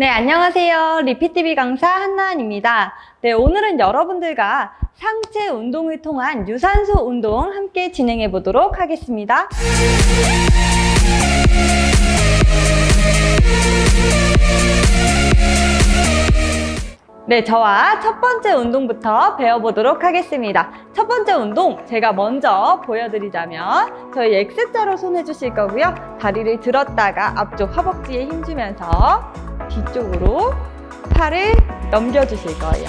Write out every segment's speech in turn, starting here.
네, 안녕하세요. 리피TV 강사 한나은입니다. 네, 오늘은 여러분들과 상체 운동을 통한 유산소 운동 함께 진행해 보도록 하겠습니다. 네, 저와 첫 번째 운동부터 배워보도록 하겠습니다. 첫 번째 운동, 제가 먼저 보여드리자면, 저희 X자로 손 해주실 거고요. 다리를 들었다가 앞쪽 허벅지에 힘주면서 뒤쪽으로 팔을 넘겨주실 거예요.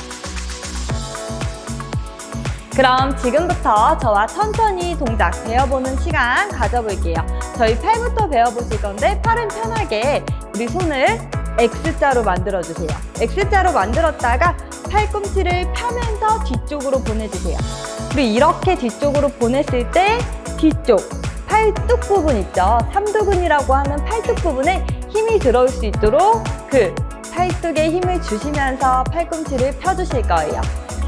그럼 지금부터 저와 천천히 동작 배워보는 시간 가져볼게요. 저희 팔부터 배워보실 건데, 팔은 편하게 우리 손을 X자로 만들어주세요. X자로 만들었다가 팔꿈치를 펴면서 뒤쪽으로 보내주세요. 우리 이렇게 뒤쪽으로 보냈을 때 뒤쪽 팔뚝 부분 있죠? 삼두근이라고 하는 팔뚝 부분에 힘이 들어올 수 있도록 그 팔뚝에 힘을 주시면서 팔꿈치를 펴주실 거예요.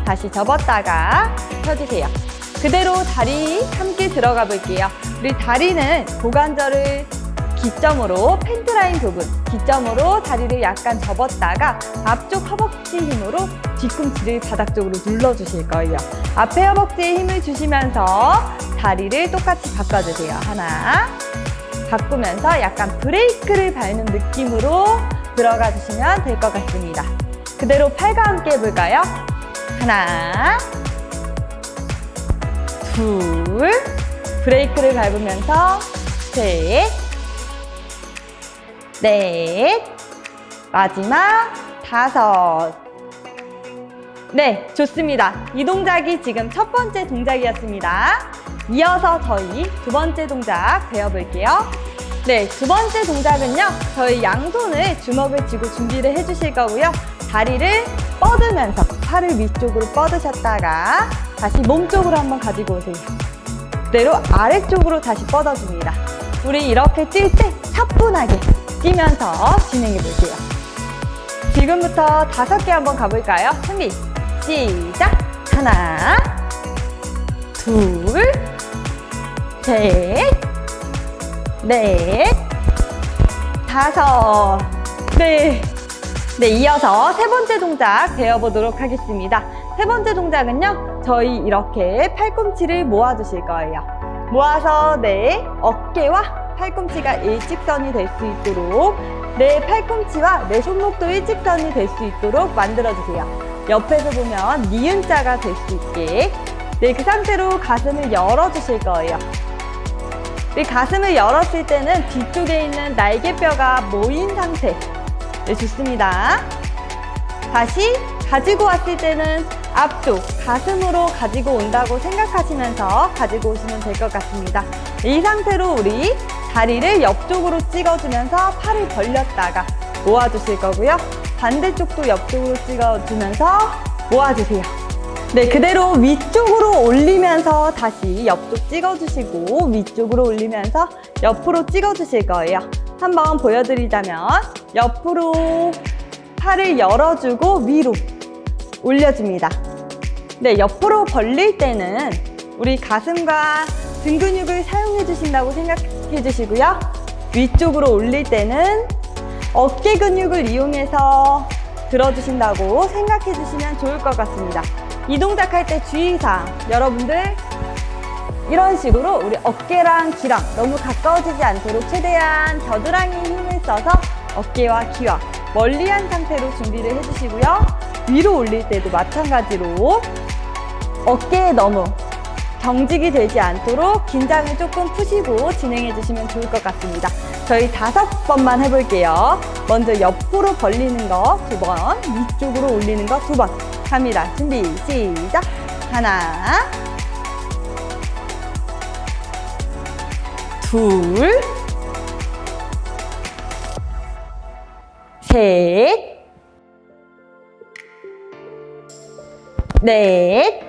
다시 접었다가 펴주세요. 그대로 다리 함께 들어가 볼게요. 우리 다리는 고관절을 기점으로 팬트라인 부분, 기점으로 다리를 약간 접었다가 앞쪽 허벅지 힘으로 뒤꿈치를 바닥 쪽으로 눌러주실 거예요. 앞에 허벅지에 힘을 주시면서 다리를 똑같이 바꿔주세요. 하나, 바꾸면서 약간 브레이크를 밟는 느낌으로 들어가 주시면 될 것 같습니다. 그대로 팔과 함께 해볼까요? 하나, 둘, 브레이크를 밟으면서 셋, 넷, 마지막 다섯. 네, 좋습니다. 이 동작이 지금 첫 번째 동작이었습니다. 이어서 저희 두 번째 동작 배워볼게요. 네, 두 번째 동작은요. 저희 양손을 주먹을 쥐고 준비를 해주실 거고요. 다리를 뻗으면서 팔을 위쪽으로 뻗으셨다가 다시 몸쪽으로 한번 가지고 오세요. 그대로 아래쪽으로 다시 뻗어줍니다. 우리 이렇게 뛸 때 차분하게 뛰면서 진행해 볼게요. 지금부터 다섯 개 한번 가볼까요? 준비, 시작! 하나, 둘, 셋, 넷, 다섯. 네. 네, 이어서 세 번째 동작 배워보도록 하겠습니다. 세 번째 동작은요, 저희 이렇게 팔꿈치를 모아주실 거예요. 모아서 네, 어깨와 팔꿈치가 일직선이 될 수 있도록 내 팔꿈치와 내 손목도 일직선이 될 수 있도록 만들어주세요. 옆에서 보면 니은자가 될 수 있게 네, 그 상태로 가슴을 열어주실 거예요. 이 가슴을 열었을 때는 뒤쪽에 있는 날개뼈가 모인 상태. 네, 좋습니다. 다시 가지고 왔을 때는 앞쪽 가슴으로 가지고 온다고 생각하시면서 가지고 오시면 될 것 같습니다. 이 상태로 우리 다리를 옆쪽으로 찍어주면서 팔을 벌렸다가 모아주실 거고요. 반대쪽도 옆쪽으로 찍어주면서 모아주세요. 네, 그대로 위쪽으로 올리면서 다시 옆쪽 찍어주시고 위쪽으로 올리면서 옆으로 찍어주실 거예요. 한번 보여드리자면 옆으로 팔을 열어주고 위로 올려줍니다. 네, 옆으로 벌릴 때는 우리 가슴과 등 근육을 사용해 주신다고 생각해 주시고요. 위쪽으로 올릴 때는 어깨 근육을 이용해서 들어주신다고 생각해 주시면 좋을 것 같습니다. 이 동작 할 때 주의사항, 여러분들 이런 식으로 우리 어깨랑 귀랑 너무 가까워지지 않도록 최대한 겨드랑이 힘을 써서 어깨와 귀와 멀리한 상태로 준비를 해주시고요. 위로 올릴 때도 마찬가지로 어깨에 너무 경직이 되지 않도록 긴장을 조금 푸시고 진행해 주시면 좋을 것 같습니다. 저희 다섯 번만 해볼게요. 먼저 옆으로 벌리는 거 두 번, 위쪽으로 올리는 거 두 번. 갑니다. 준비, 시작. 하나, 둘, 셋, 넷,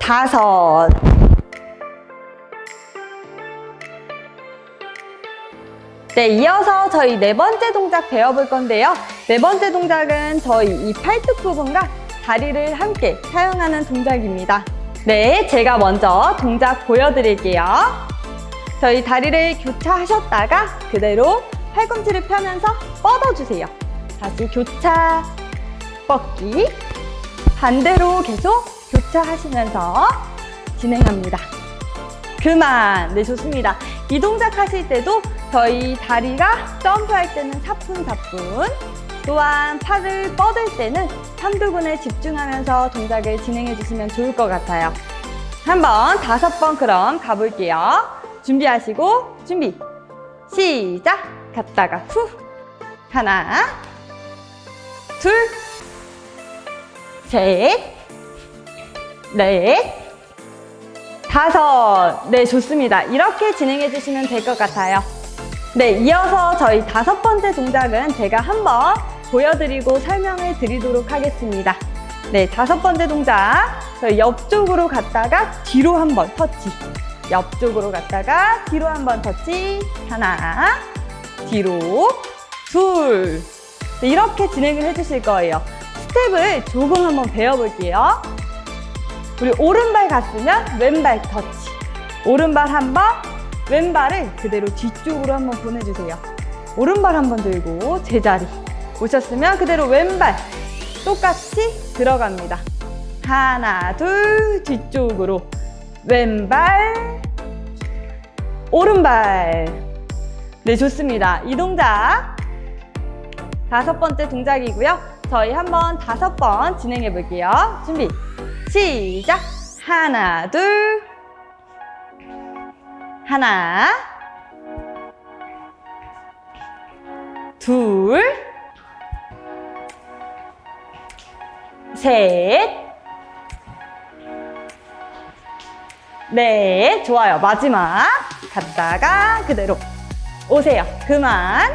다섯. 네, 이어서 저희 네 번째 동작 배워볼 건데요. 네 번째 동작은 저희 이 팔뚝 부분과 다리를 함께 사용하는 동작입니다. 네, 제가 먼저 동작 보여드릴게요. 저희 다리를 교차하셨다가 그대로 팔꿈치를 펴면서 뻗어주세요. 다시 교차, 뻗기. 반대로 계속 교차하시면서 진행합니다. 그만. 네, 좋습니다. 이 동작 하실 때도 저희 다리가 점프할 때는 사뿐사뿐, 또한 팔을 뻗을 때는 삼두근에 집중하면서 동작을 진행해 주시면 좋을 것 같아요. 한번 다섯 번 그럼 가볼게요. 준비하시고, 준비. 시작. 갔다가 후. 하나, 둘, 셋, 넷, 다섯. 네, 좋습니다. 이렇게 진행해 주시면 될 것 같아요. 네, 이어서 저희 다섯 번째 동작은 제가 한번 보여드리고 설명을 드리도록 하겠습니다. 네, 다섯 번째 동작. 저희 옆쪽으로 갔다가 뒤로 한번 터치. 옆쪽으로 갔다가 뒤로 한번 터치. 하나, 뒤로, 둘. 네, 이렇게 진행을 해주실 거예요. 스텝을 조금 한번 배워볼게요. 우리 오른발 갔으면 왼발 터치. 오른발 한 번, 왼발을 그대로 뒤쪽으로 한번 보내주세요. 오른발 한번 들고 제자리. 오셨으면 그대로 왼발 똑같이 들어갑니다. 하나, 둘, 뒤쪽으로. 왼발, 오른발. 네, 좋습니다. 이 동작 다섯 번째 동작이고요. 저희 한번 다섯 번 진행해 볼게요. 준비, 시작. 하나, 둘, 하나, 둘, 셋, 넷. 좋아요. 마지막. 갔다가 그대로 오세요. 그만.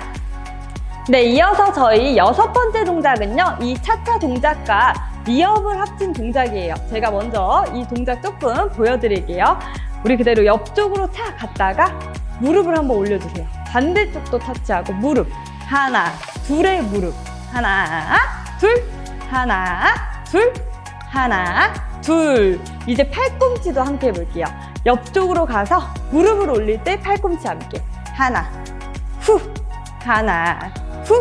네, 이어서 저희 여섯 번째 동작은요, 이 차차 동작과 리업을 합친 동작이에요. 제가 먼저 이 동작 조금 보여드릴게요. 우리 그대로 옆쪽으로 차 갔다가 무릎을 한번 올려주세요. 반대쪽도 터치하고 무릎. 하나, 둘의 무릎. 하나, 둘, 하나, 둘, 하나, 둘. 이제 팔꿈치도 함께 해볼게요. 옆쪽으로 가서 무릎을 올릴 때 팔꿈치 함께. 하나, 후, 하나, 후.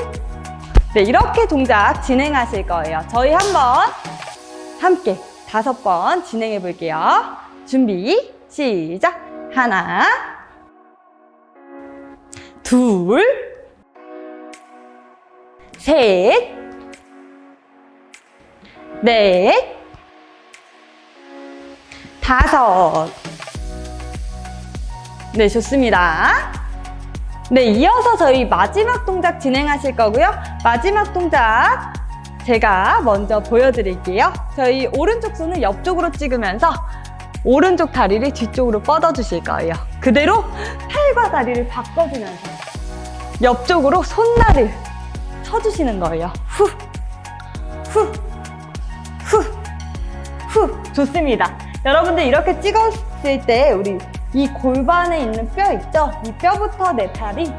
네, 이렇게 동작 진행하실 거예요. 저희 한번 함께 다섯 번 진행해 볼게요. 준비, 시작. 하나, 둘, 셋, 넷, 다섯. 네, 좋습니다. 네, 이어서 저희 마지막 동작 진행하실 거고요. 마지막 동작 제가 먼저 보여드릴게요. 저희 오른쪽 손을 옆쪽으로 찍으면서 오른쪽 다리를 뒤쪽으로 뻗어주실 거예요. 그대로 팔과 다리를 바꿔주면서 옆쪽으로 손날을 쳐주시는 거예요. 후, 후, 후, 후. 좋습니다. 여러분들 이렇게 찍었을 때 우리 이 골반에 있는 뼈 있죠? 이 뼈부터 내 팔이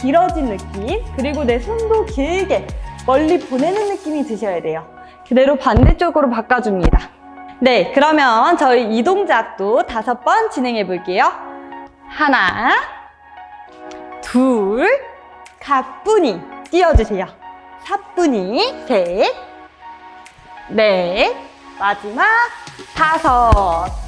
길어진 느낌, 그리고 내 손도 길게 멀리 보내는 느낌이 드셔야 돼요. 그대로 반대쪽으로 바꿔줍니다. 네, 그러면 저희 이 동작도 다섯 번 진행해 볼게요. 하나, 둘, 가뿐히 뛰어주세요. 사뿐히, 셋, 넷, 마지막 다섯.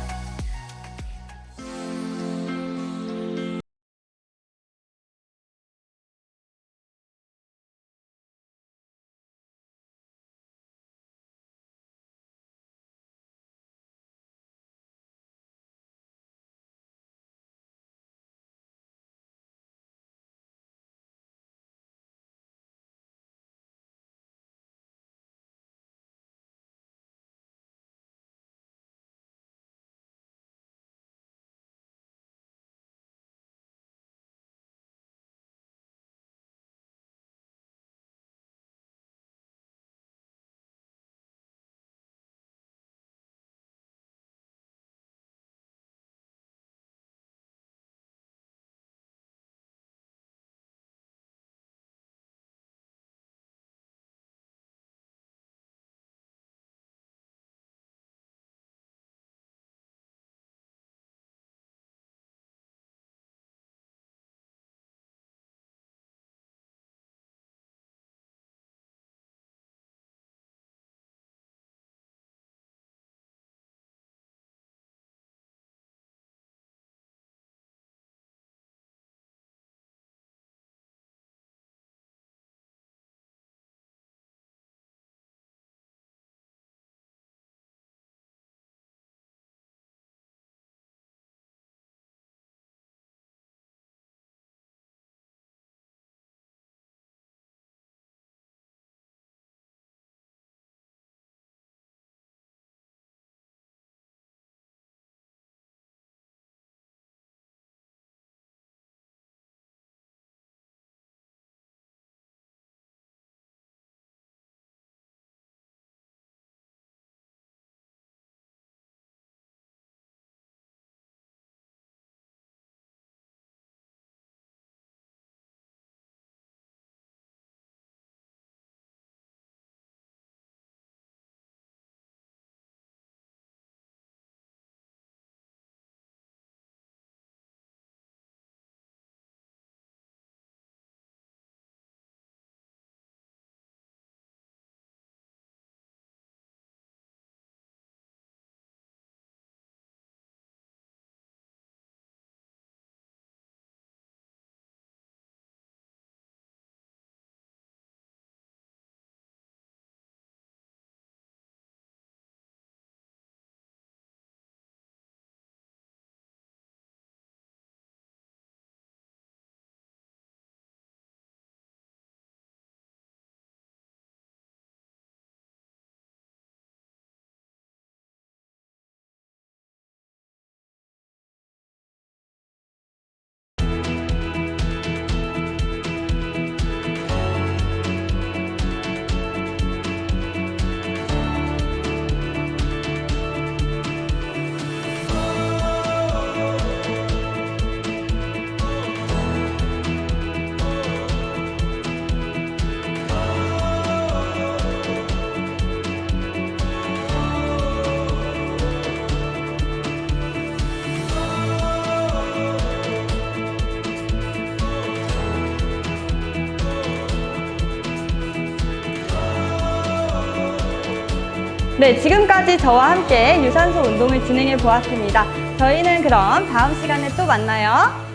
네, 지금까지 저와 함께 유산소 운동을 진행해 보았습니다. 저희는 그럼 다음 시간에 또 만나요.